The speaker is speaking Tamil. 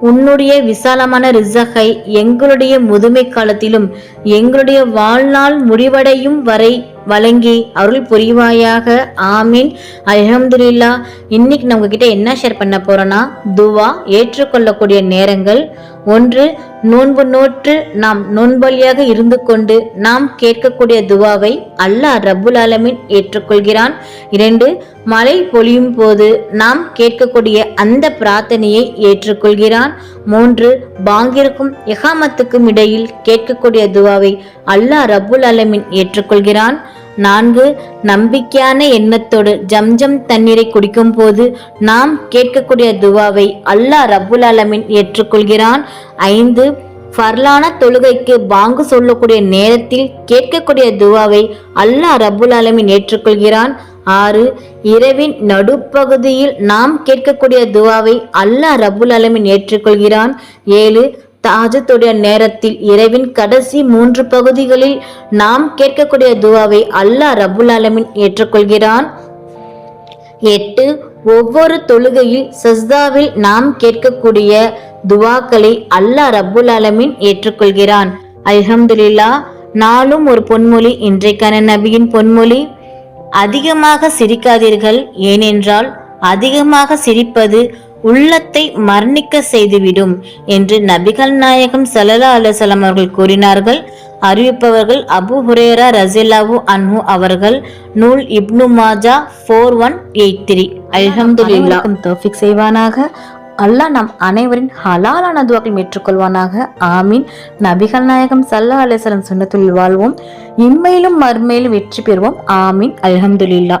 உன்னுடைய விசாலமான ரிசகை எங்களுடைய முதுமை காலத்திலும் எங்களுடைய வாழ்நாள் முடிவடையும் வரை வழங்கி அருள் புரிவாயாக. ஆமீன். அல்ஹம்துலில்லா. இன்னைக்கு நம்ம கிட்ட என்ன ஷேர் பண்ண போறோம்னா துவா ஏற்றுக்கொள்ளக்கூடிய நேரங்கள். ஒன்று நோன்பு நோற்று நாம் நோன்பலியாக இருந்து கொண்டு நாம் கேட்கக்கூடிய துவாவை அல்லாஹ் ரபுல் அலமின் ஏற்றுக்கொள்கிறான். இரண்டு மழை பொழியும் போது நாம் கேட்கக்கூடிய அந்த பிரார்த்தனையை ஏற்றுக்கொள்கிறான். மூன்று பாங்கிற்கும் எகாமத்துக்கும் இடையில் கேட்கக்கூடிய துவாவை அல்லாஹ் ரபுல் அலமின் ஏற்றுக்கொள்கிறான். நான்கு நம்பிக்கையான எண்ணத்தோடு ஜம்ஜம் தண்ணீரை குடிக்கும் போது நாம் கேட்கக்கூடிய துவாவை அல்லாஹ் ரபுல் அலமின் ஏற்றுக்கொள்கிறான். ஐந்து ஃபர்லான தொழுகைக்கு பாங்கு சொல்லக்கூடிய நேரத்தில் கேட்கக்கூடிய துவாவை அல்லாஹ் ரபுல் அலமின் ஏற்றுக்கொள்கிறான். ஆறு இரவின் நடுப்பகுதியில் நாம் கேட்கக்கூடிய துவாவை அல்லாஹ் ரபுல் அலமின் ஏற்றுக்கொள்கிறான். ஏழு தாஜத்துடைய நேரத்தில் இரவின் கடைசி மூன்று பகுதிகளில் நாம் கேட்கக்கூடிய துவாவை அல்லாஹ் ரபுல் ஆலமீன் ஏற்றுக்கொள்கிறான். எட்டு ஒவ்வொரு தொழுகையில் சஸ்தாவில் நாம் கேட்கக்கூடிய துவாக்களை அல்லாஹ் ரபுல் அலமின் ஏற்றுக்கொள்கிறான். அல்ஹம்துலில்லா நாளும் ஒரு பொன்மொழி இன்றைக்கான நபியின் பொன்மொழி. அதிகமாக சிரிக்காதீர்கள் ஏனென்றால் அதிகமாக சிரிப்பது உள்ளத்தை மரணிக்க செய்துவிடும் என்று நபிகள் நாயகம் சல்லல்லா அலுவலம் அவர்கள் கூறினார்கள். அறிவிப்பவர்கள் அபு ஹுரேரா ரசிலாவு அன்ஹு அவர்கள். நூல் இப்னு Majah four one eight three அல்ஹம்துலில்லா தோஃபிக் செய்வானாக. அல்லாஹ் நம் அனைவரின் ஹலாலான துவாக்கள் ஏற்றுக்கொள்வானாக. ஆமீன். நபிகள் நாயகம் சல்லா அலிஸ்லம் சுண்ணத்துள் வாழ்வோம். இம்மையிலும் மறுமையிலும் வெற்றி பெறுவோம். ஆமீன். அல்ஹம்துலில்லா